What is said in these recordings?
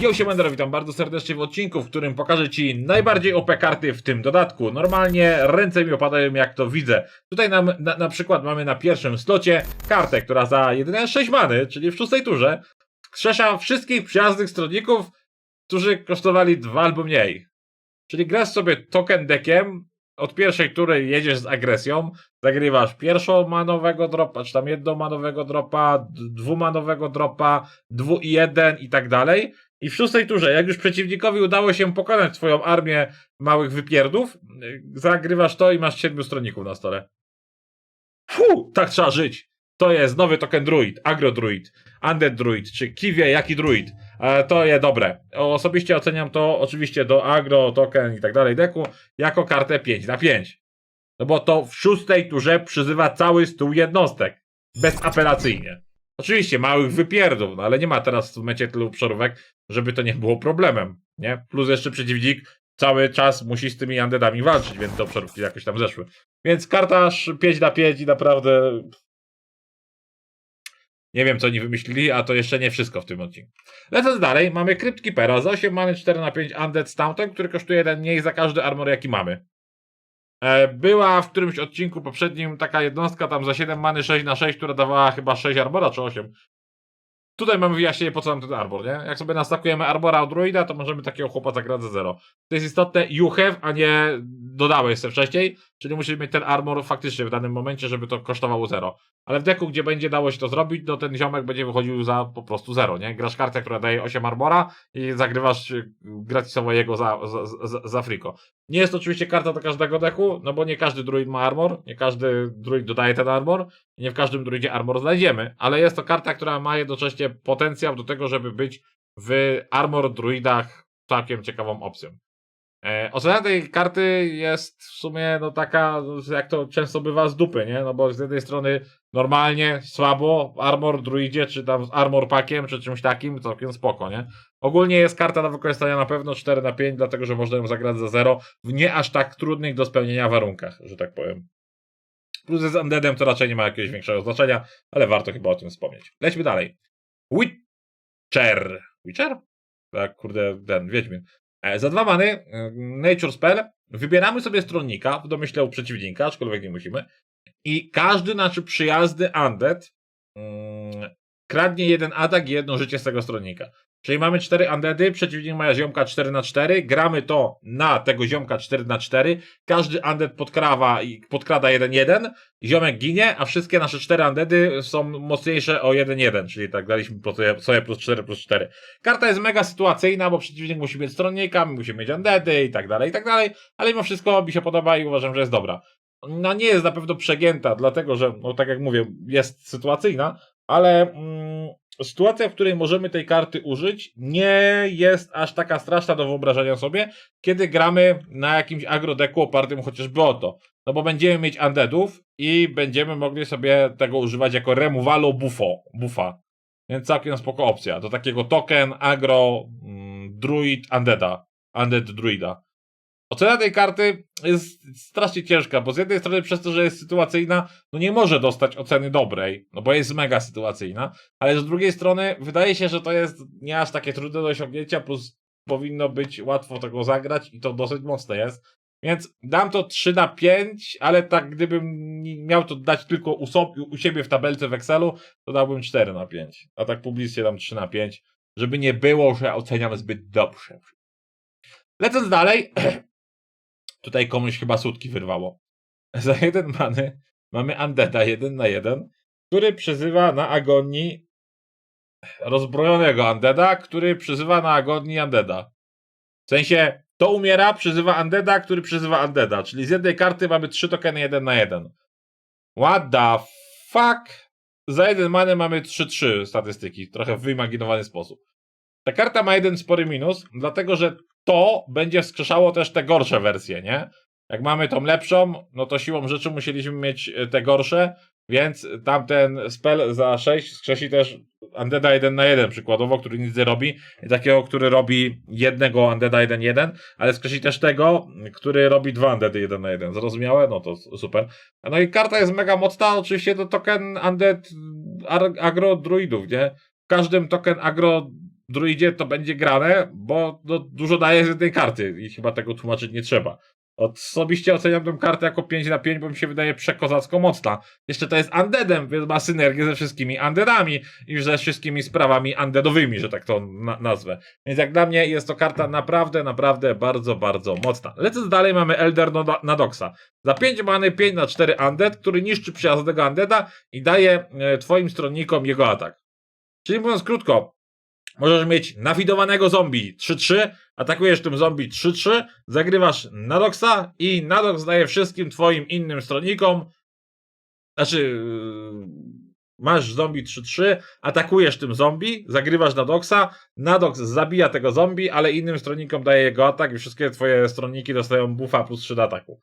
Yo, siemandero, witam bardzo serdecznie w odcinku, w którym pokażę Ci najbardziej OP karty w tym dodatku. Normalnie ręce mi opadają jak to widzę. Tutaj nam, na, na przykład mamy na pierwszym slocie kartę, która za jedyne 6 many, czyli w szóstej turze, skrzesza wszystkich przyjaznych stronników, którzy kosztowali dwa albo mniej. Czyli grasz sobie token deckiem, od pierwszej tury jedziesz z agresją, zagrywasz pierwszą manowego dropa, czy tam jedną manowego dropa, dwumanowego dropa, dwu i jeden i tak dalej. I w szóstej turze, jak już przeciwnikowi udało się pokonać twoją armię małych wypierdów, y, zagrywasz to i masz siedmiu stronników na stole. Fu, tak trzeba żyć. To jest nowy token druid, agro druid, undead druid, czy kiwie jaki druid. E, to jest dobre. Osobiście oceniam to oczywiście do agro, token i tak dalej deku jako kartę 5 na 5. No bo to w szóstej turze przyzywa cały stół jednostek. Bezapelacyjnie. Oczywiście małych wypierdów, no ale nie ma teraz w mecie tylu przerówek, żeby to nie było problemem, nie? Plus jeszcze przeciwnik cały czas musi z tymi undeadami walczyć, więc te obszarówki jakoś tam zeszły. Więc kartaż 5 na 5 i naprawdę nie wiem, co oni wymyślili, a to jeszcze nie wszystko w tym odcinku. Lecąc dalej, mamy Crypt Keepera za 8 many 4 na 5 Undead Stoutem, który kosztuje jeden mniej za każdy armor, jaki mamy. E, Była w którymś odcinku poprzednim taka jednostka tam za 7 many 6 na 6, która dawała chyba 6 arbora czy 8. Tutaj mamy wyjaśnienie po co nam ten arbor, nie? Jak sobie nastakujemy arbora od druida, to możemy takiego chłopa zagrać za 0. To jest istotne you have, a nie dodałeś sobie wcześniej, czyli musisz mieć ten armor faktycznie w danym momencie, żeby to kosztowało 0. Ale w deku, gdzie będzie dało się to zrobić, no ten ziomek będzie wychodził za po prostu 0, nie? Grasz kartę, która daje 8 armora i zagrywasz y, gratisowo jego za, za, za, za friko. Nie jest to oczywiście karta do każdego deku, no bo nie każdy druid ma armor, nie każdy druid dodaje ten armor, nie w każdym druidzie armor znajdziemy, ale jest to karta, która ma jednocześnie potencjał do tego, żeby być w armor druidach całkiem ciekawą opcją. E, ocena tej karty jest w sumie no taka, no, jak to często bywa z dupy, nie? No bo z jednej strony normalnie, słabo, armor druidzie, czy tam z armor packiem, czy czymś takim, całkiem spoko, nie? Ogólnie jest karta do wykorzystania na pewno 4 na 5, dlatego że można ją zagrać za 0 w nie aż tak trudnych do spełnienia warunkach, że tak powiem. Plus z Undeadem to raczej nie ma jakiegoś większego znaczenia, ale warto chyba o tym wspomnieć. Lećmy dalej. Witcher. Witcher? Tak, kurde, ten, Wiedźmin. E, za dwa many, e, Nature Spell, wybieramy sobie stronnika w domyśle u przeciwnika, aczkolwiek nie musimy. I każdy nasz przyjazny Undead mm, kradnie jeden atak i jedno życie z tego stronnika. Czyli mamy cztery undeady, przeciwnik ma ziomka 4 na 4 gramy to na tego ziomka 4 na 4 każdy undead podkrawa podkrada 1-1, ziomek ginie, a wszystkie nasze cztery undeady są mocniejsze o 1-1, czyli tak daliśmy sobie- plus 4 plus 4. Karta jest mega sytuacyjna, bo przeciwnik musi mieć stronnika, my musimy mieć undeady i tak dalej, i tak dalej, ale mimo wszystko mi się podoba i uważam, że jest dobra. No nie jest na pewno przegięta, dlatego że, no tak jak mówię, jest sytuacyjna, ale mm, sytuacja, w której możemy tej karty użyć, nie jest aż taka straszna do wyobrażenia sobie, kiedy gramy na jakimś agrodeku opartym chociażby o to. No bo będziemy mieć undeadów i będziemy mogli sobie tego używać jako removalo buffo, buffa. Więc całkiem spoko opcja. Do takiego token, agro, mm, druid, undeada. Undead druida. Ocena tej karty jest strasznie ciężka, bo z jednej strony przez to, że jest sytuacyjna, no nie może dostać oceny dobrej, no bo jest mega sytuacyjna, ale z drugiej strony wydaje się, że to jest nie aż takie trudne do osiągnięcia, plus powinno być łatwo tego zagrać i to dosyć mocne jest. Więc dam to 3 na 5, ale tak gdybym miał to dać tylko u, sobie, u siebie w tabelce w Excelu, to dałbym 4 na 5. A tak publicznie dam 3 na 5, żeby nie było, że oceniam zbyt dobrze. Lecąc dalej, tutaj komuś chyba sutki wyrwało. Za jeden many mamy Undeada 1 na 1, który przyzywa na agonii rozbrojonego Undeada, który przyzywa na agonii Undeada. W sensie, to umiera, przyzywa Undeada, który przyzywa Undeada, czyli z jednej karty mamy trzy tokeny 1 na 1. What the fuck? Za jeden manę mamy 3-3 statystyki, trochę w wyimaginowany sposób. Ta karta ma jeden spory minus, dlatego że to będzie wskrzeszało też te gorsze wersje, nie? Jak mamy tą lepszą, no to siłą rzeczy musieliśmy mieć e, te gorsze, więc tamten spell za 6 skrzesi też Undeada 1 na 1 przykładowo, który nic nie robi, takiego, który robi jednego Undeada 1-1, ale skrzesi też tego, który robi dwa Undeady 1 na 1. Zrozumiałe? No to super. No i karta jest mega mocna, oczywiście to token Undead ar- agro druidów, nie? W każdym token agro druidzie to będzie grane, bo no, dużo daje z jednej karty i chyba tego tłumaczyć nie trzeba. Osobiście oceniam tę kartę jako 5 na 5, bo mi się wydaje przekozacko mocna. Jeszcze to jest undeadem, więc ma synergię ze wszystkimi undeadami i ze wszystkimi sprawami undeadowymi, że tak to na nazwę. Więc jak dla mnie jest to karta naprawdę, naprawdę bardzo, bardzo mocna. Lecąc dalej mamy Elder Nadoxa. Za 5 many 5 na 4 undead, który niszczy przyjaznego undeada i daje e, twoim stronnikom jego atak. Czyli mówiąc krótko, Możesz mieć nafidowanego zombie 3-3, atakujesz tym zombie 3-3, zagrywasz Nadoxa i Nadox daje wszystkim twoim innym stronnikom, znaczy yy, masz zombie 3-3, atakujesz tym zombie, zagrywasz Nadoxa, Nadox zabija tego zombie, ale innym stronnikom daje jego atak i wszystkie twoje stronniki dostają buffa plus 3 do ataku.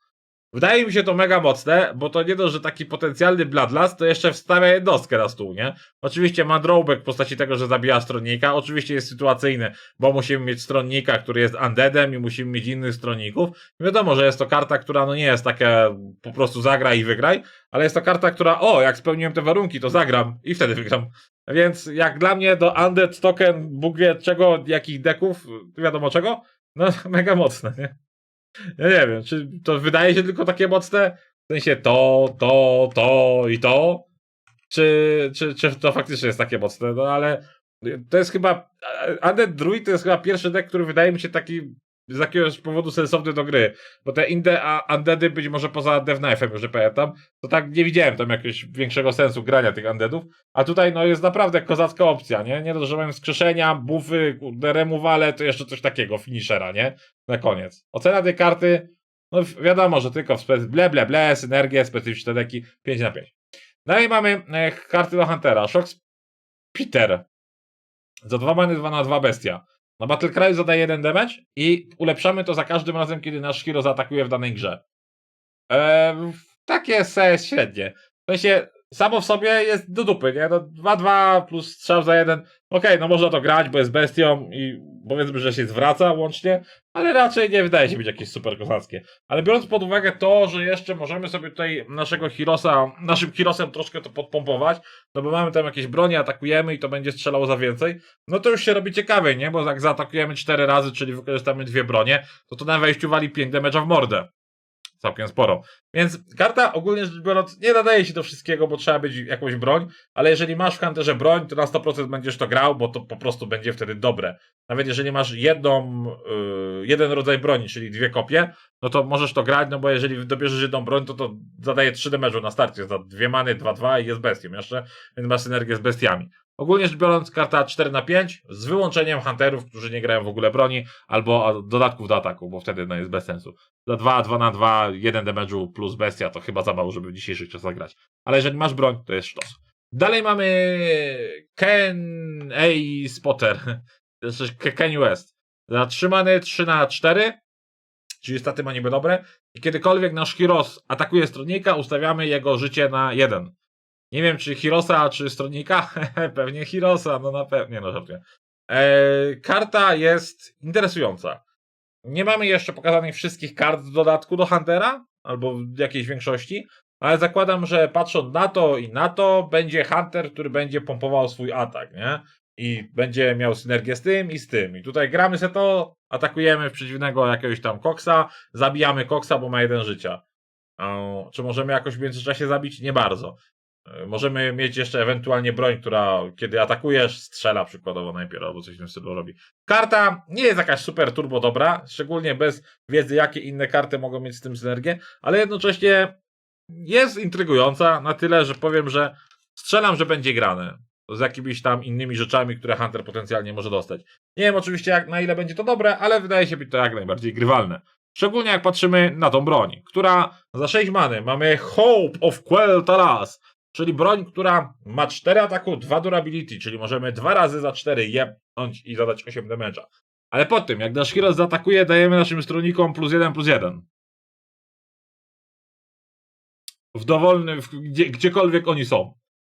Wydaje mi się to mega mocne, bo to nie dość, że taki potencjalny Bloodlust, to jeszcze wstawia jednostkę na stół, nie? Oczywiście ma drawback w postaci tego, że zabija stronnika, oczywiście jest sytuacyjny, bo musimy mieć stronnika, który jest undeadem i musimy mieć innych stronników. Wiadomo, że jest to karta, która no nie jest taka po prostu zagraj i wygraj, ale jest to karta, która o, jak spełniłem te warunki, to zagram i wtedy wygram. Więc jak dla mnie do Undead Token, Bóg wie czego, jakich deków, wiadomo czego, no mega mocne, nie? Ja nie wiem, czy to wydaje się tylko takie mocne? W sensie to, to, to i to? Czy, czy, czy to faktycznie jest takie mocne? No ale to jest chyba. Undead Druid to jest chyba pierwszy deck, który wydaje mi się taki z jakiegoś powodu sensowny do gry. Bo te inde, undeady być może poza Death Knife'em, już nie pamiętam, to tak nie widziałem tam jakiegoś większego sensu grania tych undeadów. A tutaj no jest naprawdę kozacka opcja, nie? Nie dość, że mam skrzeszenia, buffy, kurde, removale, to jeszcze coś takiego, finishera, nie? Na koniec. Ocena tej karty, no wi- wiadomo, że tylko w spe- ble, ble, ble, synergię, specyficzne deki, 5 na 5. Dalej mamy e, karty do Huntera. Shocks Peter. Za 2 many 2 na 2 bestia. Na Battle Cry zadaje 1 damage i ulepszamy to za każdym razem, kiedy nasz hero zaatakuje w danej grze. Eee, takie se średnie. W sensie, samo w sobie jest do dupy, nie? No 2-2 plus strzał za 1. Okej, no można to grać, bo jest bestią i powiedzmy, że się zwraca łącznie, ale raczej nie wydaje się być jakieś super kozackie. Ale biorąc pod uwagę to, że jeszcze możemy sobie tutaj naszego Hirosa, naszym Hirosem troszkę to podpompować, no bo mamy tam jakieś bronie, atakujemy i to będzie strzelało za więcej, no to już się robi ciekawie, nie? Bo jak zaatakujemy 4 razy, czyli wykorzystamy dwie bronie, to to na wejściu wali 5 damage'a w mordę. Całkiem sporo. Więc karta ogólnie rzecz biorąc nie nadaje się do wszystkiego, bo trzeba być jakąś broń, ale jeżeli masz w Hunterze broń, to na 100% będziesz to grał, bo to po prostu będzie wtedy dobre. Nawet jeżeli masz jedną, yy, jeden rodzaj broni, czyli dwie kopie, no to możesz to grać, no bo jeżeli dobierzesz jedną broń, to to zadaje 3 damage'u na starcie, za dwie many, 2-2 i jest bestią jeszcze, więc masz synergię z bestiami. Ogólnie rzecz biorąc, karta 4 na 5 z wyłączeniem hunterów, którzy nie grają w ogóle broni, albo dodatków do ataku, bo wtedy no, jest bez sensu. Za 2, 2 na 2, 1 damage'u plus bestia to chyba za mało, żeby w dzisiejszych czasach grać. Ale jeżeli masz broń, to jest sztos. Dalej mamy Ken A. Spotter. Ken West. Zatrzymany 3 na 4, czyli staty ma niby dobre. I kiedykolwiek nasz Heroes atakuje stronnika, ustawiamy jego życie na 1. Nie wiem, czy Hirosa, czy stronnika. Pewnie Hirosa, no na pewno, no żartuję. Eee, karta jest interesująca. Nie mamy jeszcze pokazanych wszystkich kart w dodatku do Huntera, albo w jakiejś większości, ale zakładam, że patrząc na to i na to, będzie Hunter, który będzie pompował swój atak, nie? I będzie miał synergię z tym i z tym. I tutaj gramy se to, atakujemy przeciwnego jakiegoś tam koksa, zabijamy koksa, bo ma jeden życia. Czy możemy jakoś w międzyczasie zabić? Nie bardzo. E, Możemy mieć jeszcze ewentualnie broń, która kiedy atakujesz, strzela przykładowo najpierw, albo coś w tym stylu robi. Karta nie jest jakaś super turbo dobra, szczególnie bez wiedzy, jakie inne karty mogą mieć z tym synergię, ale jednocześnie jest intrygująca na tyle, że powiem, że strzelam, że będzie grane. Z jakimiś tam innymi rzeczami, które Hunter potencjalnie może dostać. Nie wiem oczywiście jak, na ile będzie to dobre, ale wydaje się być to jak najbardziej grywalne. Szczególnie jak patrzymy na tą broń, która za 6 many mamy Hope of Quell Taras, czyli broń, która ma 4 ataku, 2 durability, czyli możemy dwa razy za 4 jebnąć i zadać 8 damage'a. Ale po tym, jak nasz hero zaatakuje, dajemy naszym stronnikom plus 1 plus 1. W dowolnym, w, gdzie, gdziekolwiek oni są.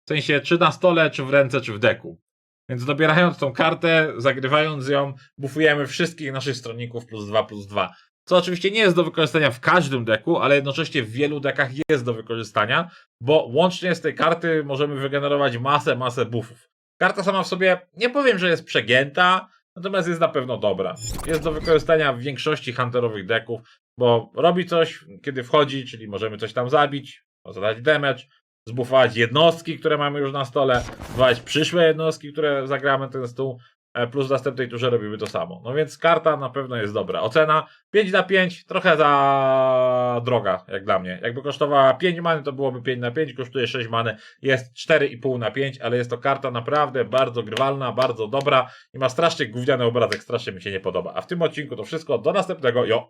W sensie, czy na stole, czy w ręce, czy w deku. Więc dobierając tą kartę, zagrywając ją, bufujemy wszystkich naszych stronników plus 2 plus 2. Co oczywiście nie jest do wykorzystania w każdym deku, ale jednocześnie w wielu dekach jest do wykorzystania, bo łącznie z tej karty możemy wygenerować masę, masę buffów. Karta sama w sobie, nie powiem, że jest przegięta, natomiast jest na pewno dobra. Jest do wykorzystania w większości hunterowych deków, bo robi coś, kiedy wchodzi, czyli możemy coś tam zabić, zadać damage, zbufować jednostki, które mamy już na stole, zbufować przyszłe jednostki, które zagramy ten stół, plus w następnej turze robimy to samo. No więc karta na pewno jest dobra. Ocena 5 na 5, trochę za droga, jak dla mnie. Jakby kosztowała 5 many, to byłoby 5 na 5, kosztuje 6 many, jest 4,5 na 5, ale jest to karta naprawdę bardzo grywalna, bardzo dobra i ma strasznie gówniany obrazek, strasznie mi się nie podoba. A w tym odcinku to wszystko, do następnego, jo!